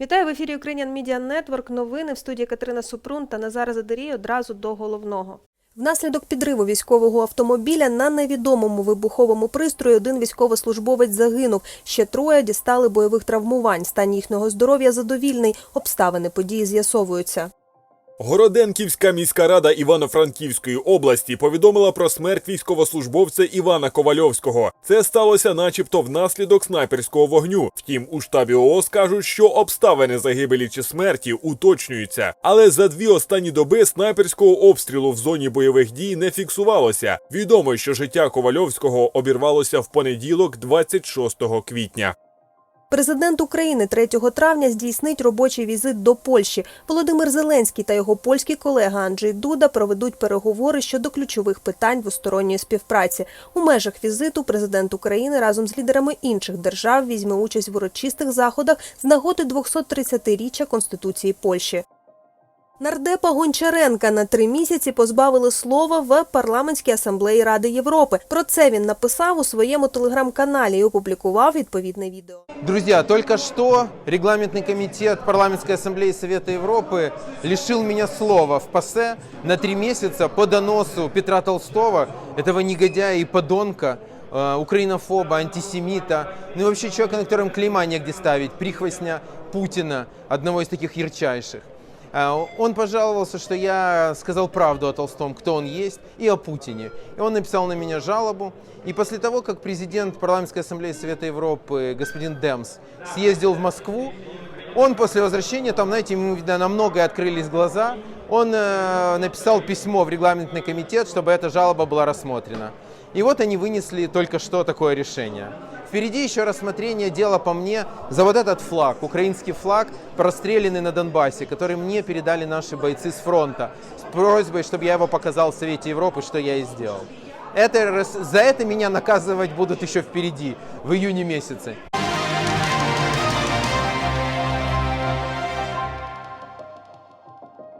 Вітаю в ефірі Ukrainian Media Network. Новини в студії Катерина Супрун та Назар Задарій одразу до головного. Внаслідок підриву військового автомобіля на невідомому вибуховому пристрої один військовослужбовець загинув. Ще троє дістали бойових травмувань. Стан їхнього здоров'я задовільний. Обставини події з'ясовуються. Городенківська міська рада Івано-Франківської області повідомила про смерть військовослужбовця Івана Ковальовського. Це сталося, начебто, внаслідок снайперського вогню. Втім, у штабі ООС кажуть, що обставини загибелі чи смерті уточнюються. Але за дві останні доби снайперського обстрілу в зоні бойових дій не фіксувалося. Відомо, що життя Ковальовського обірвалося в понеділок, 26 квітня. Президент України 3 травня здійснить робочий візит до Польщі. Володимир Зеленський та його польський колега Анджей Дуда проведуть переговори щодо ключових питань двосторонньої співпраці. У межах візиту президент України разом з лідерами інших держав візьме участь в урочистих заходах з нагоди 230-річчя Конституції Польщі. Нардепа Гончаренка на три місяці позбавили слова в парламентській асамблеї Ради Європи. Про це він написав у своєму телеграм-каналі і опублікував відповідне відео. Друзья, только что регламентный комитет Парламентской ассамблеи Совета Европы лишил меня слова в ПАСЕ на три месяца по доносу Петра Толстого, этого негодяя и подонка, э, украинофоба, антисемита, ну и вообще человека, на котором клейма негде ставить, прихвостня Путина, одного из таких ярчайших. Э, Он пожаловался, что я сказал правду о Толстом, кто он есть, и о Путине. И он написал на меня жалобу. И после того, как президент Парламентской ассамблеи Совета Европы, господин Демс, съездил в Москву, он после возвращения, там, знаете, ему, видно, на многое открылись глаза, он э, написал письмо в регламентный комитет, чтобы эта жалоба была рассмотрена. И вот они вынесли только что такое решение. Впереди еще рассмотрение дела по мне за вот этот флаг, украинский флаг, простреленный на Донбассе, который мне передали наши бойцы с фронта, с просьбой, чтобы я его показал в Совете Европы, что я и сделал. Это, рас- за это меня наказывать будут еще впереди, в июне месяце.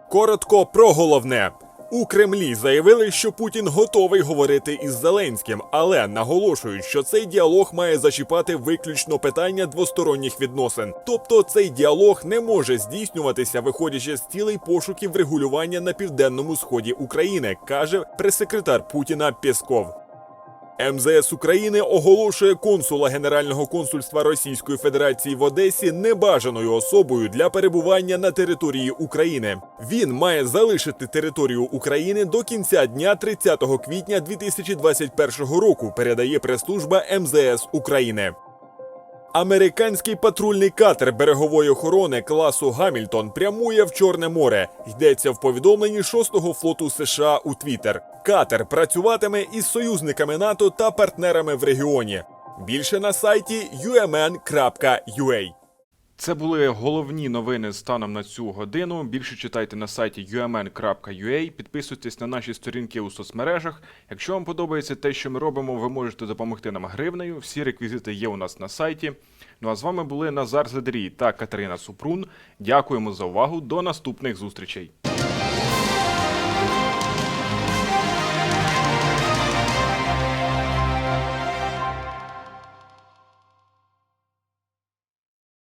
Коротко про головне. У Кремлі заявили, що Путін готовий говорити із Зеленським, але наголошують, що цей діалог має зачіпати виключно питання двосторонніх відносин. Тобто цей діалог не може здійснюватися, виходячи з цілей пошуків врегулювання на південному сході України, каже прес-секретар Путіна Пєсков. МЗС України оголошує консула Генерального консульства Російської Федерації в Одесі небажаною особою для перебування на території України. Він має залишити територію України до кінця дня 30 квітня 2021 року. Передає прес-служба МЗС України. Американський патрульний катер берегової охорони класу Гамільтон прямує в Чорне море. Йдеться в повідомленні 6-го флоту США у Твіттер. Катер працюватиме із союзниками НАТО та партнерами в регіоні. Більше на сайті umn.ua. Це були головні новини станом на цю годину. Більше читайте на сайті umn.ua, підписуйтесь на наші сторінки у соцмережах. Якщо вам подобається те, що ми робимо, ви можете допомогти нам гривнею. Всі реквізити є у нас на сайті. Ну а з вами були Назар Задрій та Катерина Супрун. Дякуємо за увагу. До наступних зустрічей.